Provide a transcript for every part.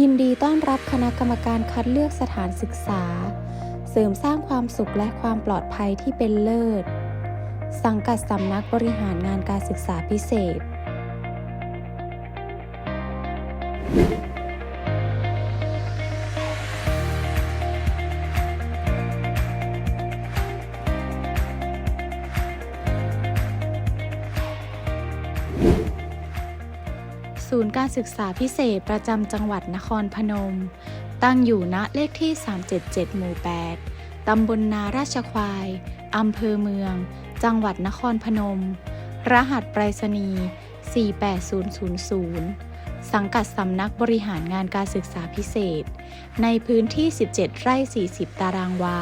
ยินดีต้อนรับคณะกรรมการคัดเลือกสถานศึกษา เสริมสร้างความสุขและความปลอดภัยที่เป็นเลิศ สังกัดสำนักบริหารงานการศึกษาพิเศษ ศูนย์การศึกษาพิเศษประจำจังหวัดนครพนม ตั้งอยู่ณเลขที่ 377 หมู่ 8 ตำบลนาราชควาย อำเภอเมือง จังหวัดนครพนม รหัสไปรษณีย์ 48000 สังกัดสำนักบริหารงานการศึกษาพิเศษ ในพื้นที่ 17 ไร่ 40 ตารางวา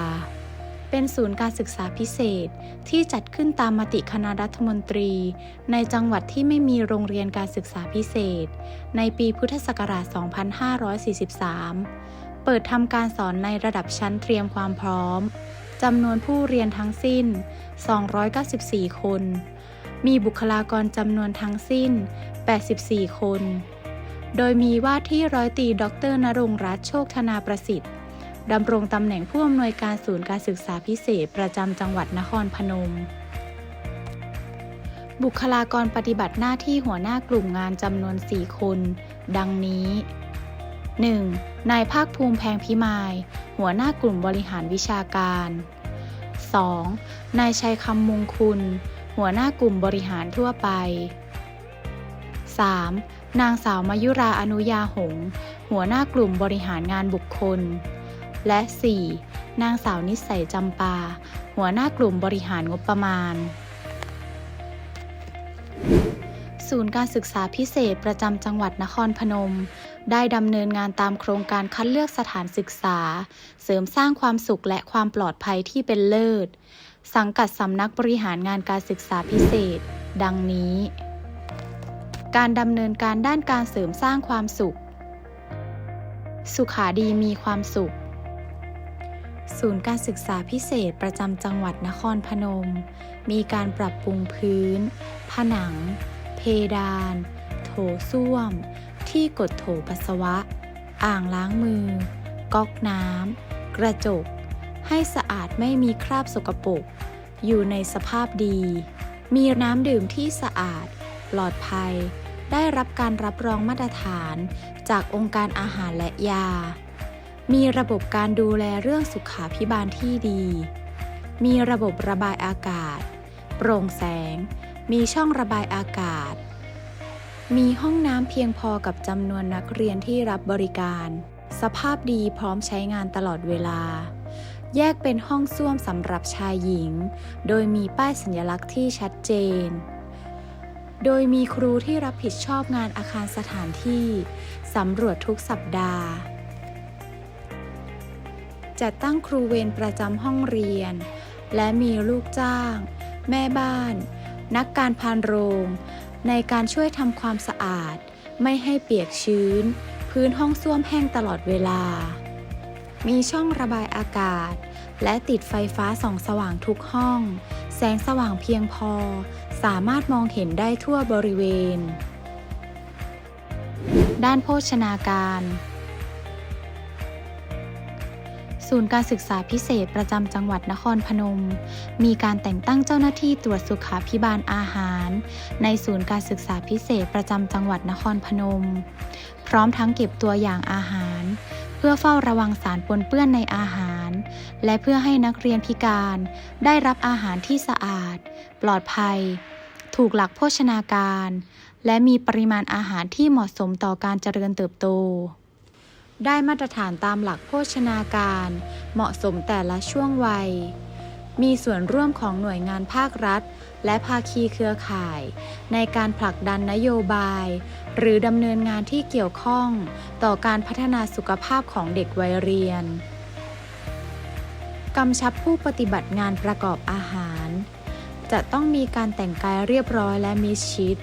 เป็นศูนย์การศึกษาพิเศษที่จัดขึ้นตามมติคณะรัฐมนตรี ในจังหวัดที่ไม่มีโรงเรียนการศึกษาพิเศษ ในปีพุทธศักราช 2543 เปิดทำการสอนในระดับชั้นเตรียมความพร้อมจำนวนผู้เรียนทั้งสิ้น 294 คน มีบุคลากรจำนวนทั้งสิ้น 84 คน โดยมีว่าที่ร้อยตี ดรนรงรัตน์โชคธนาประสิทธิ์ ดำรงตำแหน่งผู้อำนวยการศูนย์การศึกษาพิเศษประจำจังหวัดนครพนม บุคลากรปฏิบัติหน้าที่หัวหน้ากลุ่มงานจำนวน 4 คน ดังนี้ 1. นายภาคภูมิแพงพิมาย หัวหน้ากลุ่มบริหารวิชาการ 2. นายชัยคำมงคุณ หัวหน้ากลุ่มบริหารทั่วไป 3. นางสาวมายุราอนุยาหงษ์หัวหน้ากลุ่มบริหารงานบุคคล และ 4. นางสาวนิสัยจำปา หัวหน้ากลุ่มบริหารงบประมาณ ศูนย์การศึกษาพิเศษประจำจังหวัดนครพนม ได้ดำเนินงานตามโครงการคัดเลือกสถานศึกษา เสริมสร้างความสุขและความปลอดภัยที่เป็นเลิศ สังกัดสำนักบริหารงานการศึกษาพิเศษ ดังนี้ การดำเนินการด้านการเสริมสร้างความสุขสุขาดีมีความสุข ศูนย์การศึกษาพิเศษประจำจังหวัดนครพนม มีการปรับปรุงพื้น ผนัง เพดาน โถส้วม ที่กดโถปัสสาวะ อ่างล้างมือ ก๊อกน้ำ กระจก ให้สะอาดไม่มีคราบสกปรก อยู่ในสภาพดี มีน้ำดื่มที่สะอาด ปลอดภัย ได้รับการรับรองมาตรฐาน จากองค์การอาหารและยา มีระบบการดูแลเรื่องสุขาพิบาลที่ดี มีระบบระบายอากาศ โปร่งแสง มีช่องระบายอากาศ มีห้องน้ำเพียงพอกับจำนวนนักเรียนที่รับบริการ สภาพดีพร้อมใช้งานตลอดเวลา แยกเป็นห้องส้วมสำหรับชายหญิง โดยมีป้ายสัญลักษณ์ที่ชัดเจนโดยมีครูที่รับผิดชอบงานอาคารสถานที่ สำรวจทุกสัปดาห์ จัดตั้งครูเวรประจำห้องเรียน และมีลูกจ้าง แม่บ้าน นักการพานโรง ในการช่วยทำความสะอาด ไม่ให้เปียกชื้น พื้นห้องส้วมแห้งตลอดเวลา มีช่องระบายอากาศ และติดไฟฟ้าส่องสว่างทุกห้อง แสงสว่างเพียงพอ สามารถมองเห็นได้ทั่วบริเวณ ด้านโภชนาการ ศูนย์การศึกษาพิเศษประจำจังหวัดนครพนม มีการแต่งตั้งเจ้าหน้าที่ตรวจสุขาพิบาลอาหาร ในศูนย์การศึกษาพิเศษประจำจังหวัดนครพนม พร้อมทั้งเก็บตัวอย่างอาหาร เพื่อเฝ้าระวังสารปนเปื้อนในอาหาร และเพื่อให้นักเรียนพิการ ได้รับอาหารที่สะอาด ปลอดภัย ถูกหลักโภชนาการ และมีปริมาณอาหารที่เหมาะสมต่อการเจริญเติบโต ได้มาตรฐานตามหลักโภชนาการ เหมาะสมแต่ละช่วงวัย มีส่วนร่วมของหน่วยงานภาครัฐ และภาคีเครือข่าย ในการผลักดันนโยบาย หรือดำเนินงานที่เกี่ยวข้อง ต่อการพัฒนาสุขภาพของเด็กวัยเรียนกำชับผู้ปฏิบัติงานประกอบอาหาร จะต้องมีการแต่งกายเรียบร้อยและมิชิด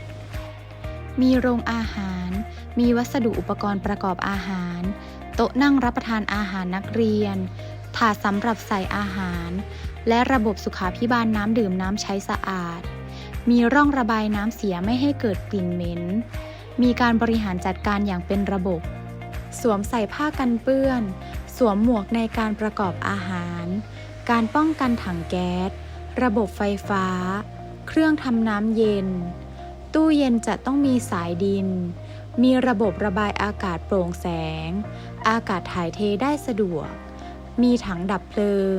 มีโรงอาหาร มีวัสดุอุปกรณ์ประกอบอาหาร โต๊ะนั่งรับประทานอาหารนักเรียน ถาดสำหรับใส่อาหาร และระบบสุขาพิบาลน้ำดื่มน้ำใช้สะอาด มีร่องระบายน้ำเสียไม่ให้เกิดกลิ่นเหม็น มีการบริหารจัดการอย่างเป็นระบบ สวมใส่ผ้ากันเปื้อน สวมหมวกในการประกอบอาหาร การป้องกันถังแก๊ส ระบบไฟฟ้า เครื่องทำน้ำเย็น ตู้เย็นจะต้องมีสายดิน มีระบบระบายอากาศโปร่งแสง อากาศถ่ายเทได้สะดวก มีถังดับเพลิง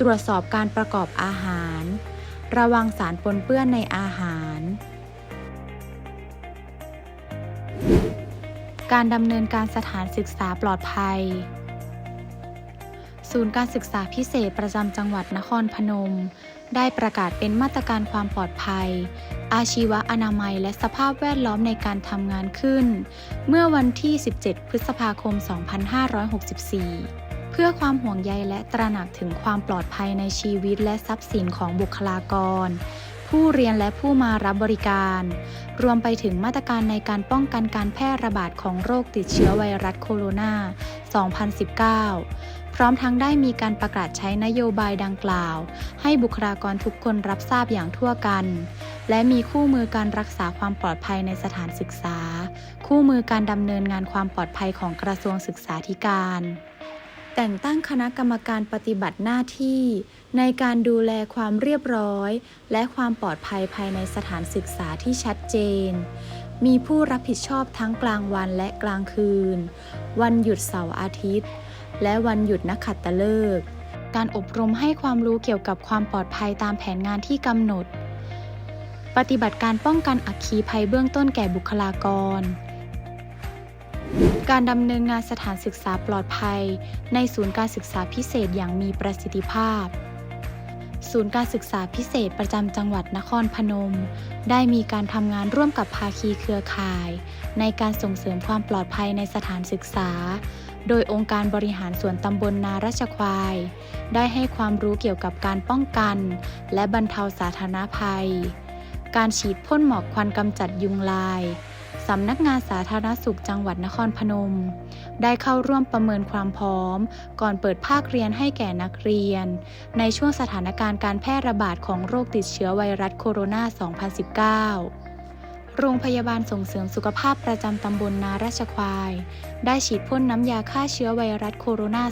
ตรวจสอบการประกอบอาหาร ระวังสารปนเปื้อนในอาหาร การดำเนินการสถานศึกษาปลอดภัย ศูนย์การศึกษาพิเศษประจำจังหวัดนครพนม ได้ประกาศเป็นมาตรการความปลอดภัย อาชีวะอนามัยและสภาพแวดล้อมในการทำงานขึ้น เมื่อวันที่ 17 พฤษภาคม 2564 เพื่อความห่วงใยและตระหนักถึงความปลอดภัยในชีวิตและทรัพย์สินของบุคลากร ผู้เรียนและผู้มารับบริการ รวมไปถึงมาตรการในการป้องกันการแพร่ระบาดของโรคติดเชื้อไวรัสโคโรนา 2019 พร้อมทั้งได้มีการประกาศใช้นโยบายดังกล่าว ให้บุคลากรทุกคนรับทราบอย่างทั่วกัน และมีคู่มือการรักษาความปลอดภัยในสถานศึกษา คู่มือการดำเนินงานความปลอดภัยของกระทรวงศึกษาธิการ แต่งตั้งคณะกรรมการปฏิบัติหน้าที่ ในการดูแลความเรียบร้อย และความปลอดภัยภายในสถานศึกษาที่ชัดเจนมีผู้รับผิดชอบทั้งกลางวันและกลางคืน วันหยุดเสาร์อาทิตย์ และวันหยุดนักขัตฤกษ์การอบรมให้ความรู้เกี่ยวกับความปลอดภัยตามแผนงานที่กำหนด ปฏิบัติการป้องกันอัคคีภัยเบื้องต้นแก่บุคลากร การดำเนินงานสถานศึกษาปลอดภัย ในศูนย์การศึกษาพิเศษอย่างมีประสิทธิภาพศูนย์การศึกษาพิเศษประจำจังหวัดนครพนม ได้มีการทำงานร่วมกับภาคีเครือข่าย ในการส่งเสริมความปลอดภัยในสถานศึกษา โดยองค์การบริหารส่วนตำบลนาราชควาย ได้ให้ความรู้เกี่ยวกับการป้องกัน และบรรเทาสาธารณภัย การฉีดพ่นหมอกควันกำจัดยุงลายสำนักงานสาธารณสุขจังหวัดนครพนม ได้เข้าร่วมประเมินความพร้อม ก่อนเปิดภาคเรียนให้แก่นักเรียน ในช่วงสถานการณ์การแพร่ระบาดของโรคติดเชื้อไวรัสโคโรนา 2019 โรงพยาบาลส่งเสริมสุขภาพประจำตำบลนาราชควาย ได้ฉีดพ่นน้ำยาฆ่าเชื้อไวรัสโคโรนา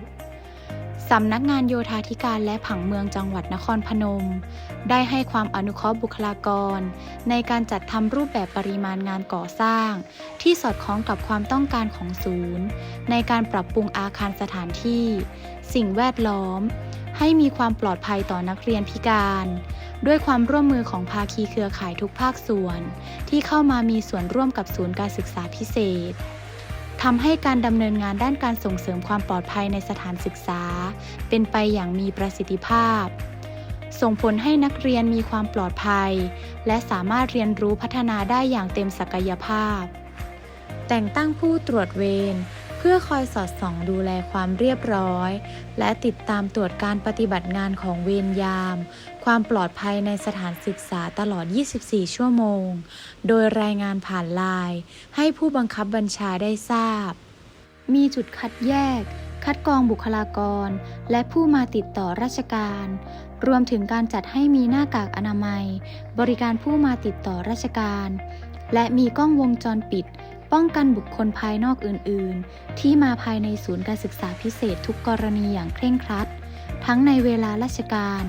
2019 สำนักงานโยธาธิการและผังเมืองจังหวัดนครพนม ได้ให้ความอนุเคราะห์บุคลากร ในการจัดทำรูปแบบปริมาณงานก่อสร้าง ที่สอดคล้องกับความต้องการของศูนย์ ในการปรับปรุงอาคารสถานที่ สิ่งแวดล้อม ให้มีความปลอดภัยต่อนักเรียนพิการ ด้วยความร่วมมือของภาคีเครือข่ายทุกภาคส่วน ที่เข้ามามีส่วนร่วมกับศูนย์การศึกษาพิเศษทำให้การดำเนินงานด้านการส่งเสริมความปลอดภัยในสถานศึกษา เป็นไปอย่างมีประสิทธิภาพ ส่งผลให้นักเรียนมีความปลอดภัย และสามารถเรียนรู้พัฒนาได้อย่างเต็มศักยภาพ แต่งตั้งผู้ตรวจเวร พื่อคอยสอดส่องดูแลความเรียบร้อย และติดตามตรวจการปฏิบัติงานของเวรยาม ความปลอดภัยในสถานศึกษาตลอด 24 ชั่วโมง โดยรายงานผ่านไลน์ให้ผู้บังคับบัญชาได้ทราบ มีจุดคัดแยก คัดกรองบุคลากร และผู้มาติดต่อราชการ รวมถึงการจัดให้มีหน้ากากอนามัย บริการผู้มาติดต่อราชการ และมีกล้องวงจรปิด ป้องกันบุคคลภายนอกอื่น ๆ ที่มาภายในศูนย์การศึกษาพิเศษทุกกรณีอย่างเคร่งครัด ทั้งในเวลาราชการ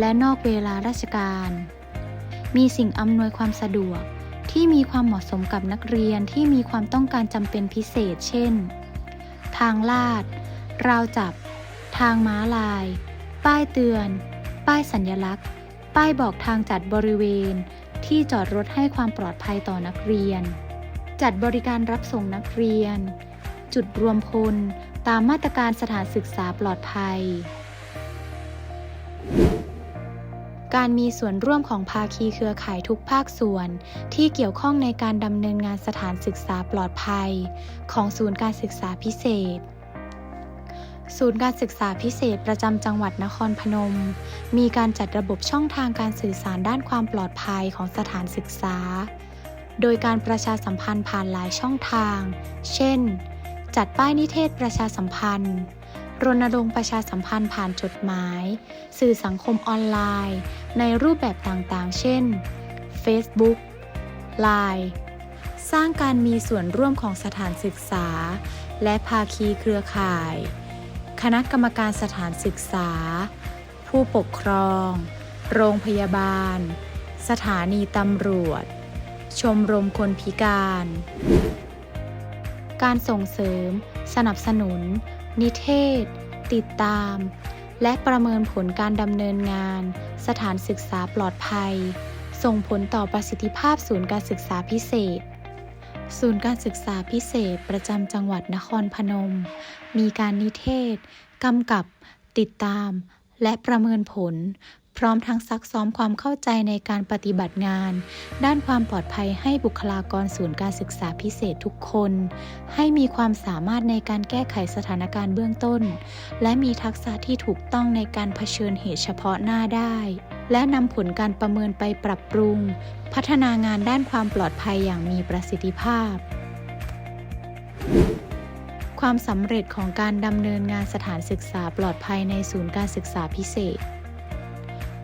และนอกเวลาราชการ มีสิ่งอำนวยความสะดวก ที่มีความเหมาะสมกับนักเรียนที่มีความต้องการจำเป็นพิเศษ เช่น ทางลาด ราวจับ ทางม้าลาย ป้ายเตือน ป้ายสัญญลักษณ์ ป้ายบอกทางจัดบริเวณ ที่จอดรถให้ความปลอดภัยต่อนักเรียน จัดบริการรับส่งนักเรียน จุดรวมพล ตามมาตรการสถานศึกษาปลอดภัย การมีส่วนร่วมของภาคีเครือข่ายทุกภาคส่วน ที่เกี่ยวข้องในการดำเนินงานสถานศึกษาปลอดภัย ของศูนย์การศึกษาพิเศษศูนย์การศึกษาพิเศษประจำจังหวัดนครพนม มีการจัดระบบช่องทางการสื่อสารด้านความปลอดภัยของสถานศึกษา โดยการประชาสัมพันธ์ผ่านหลายช่องทาง เช่น จัดป้ายนิเทศประชาสัมพันธ์ รณรงค์ประชาสัมพันธ์ผ่านจดหมาย สื่อสังคมออนไลน์ ในรูปแบบต่างๆ เช่น Facebook Line สร้างการมีส่วนร่วมของสถานศึกษา และภาคีเครือข่าย คณะกรรมการสถานศึกษา ผู้ปกครอง โรงพยาบาล สถานีตำรวจ ชมรมคนพิการ การส่งเสริม สนับสนุน นิเทศ ติดตาม และประเมินผลการดำเนินงาน สถานศึกษาปลอดภัย ส่งผลต่อประสิทธิภาพศูนย์การศึกษาพิเศษศูนย์การศึกษาพิเศษประจำจังหวัดนครพนม มีการนิเทศ กำกับ ติดตาม และประเมินผล พร้อมทั้งซักซ้อมความเข้าใจในการปฏิบัติงาน ด้านความปลอดภัยให้บุคลากรศูนย์การศึกษาพิเศษทุกคน ให้มีความสามารถในการแก้ไขสถานการณ์เบื้องต้น และมีทักษะที่ถูกต้องในการเผชิญเหตุเฉพาะหน้าได้ และนำผลการประเมินไปปรับปรุง พัฒนางานด้านความปลอดภัยอย่างมีประสิทธิภาพความสำเร็จของการดำเนินงานสถานศึกษาปลอดภัยในศูนย์การศึกษาพิเศษ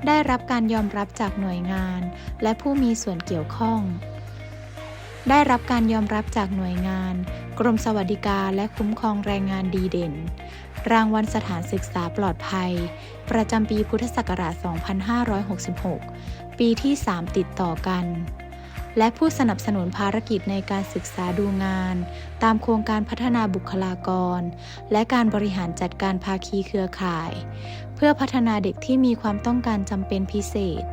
ได้รับการยอมรับจากหน่วยงาน และผู้มีส่วนเกี่ยวข้อง ได้รับการยอมรับจากหน่วยงาน กรมสวัสดิการและคุ้มครองแรงงานดีเด่น รางวัลสถานศึกษาปลอดภัย ประจำปีพุทธศักราช 2566 ปีที่ 3 ติดต่อกัน และผู้สนับสนุนภารกิจในการศึกษาดูงาน ตามโครงการพัฒนาบุคลากร และการบริหารจัดการภาคีเครือข่าย เพื่อพัฒนาเด็กที่มีความต้องการจำเป็นพิเศษ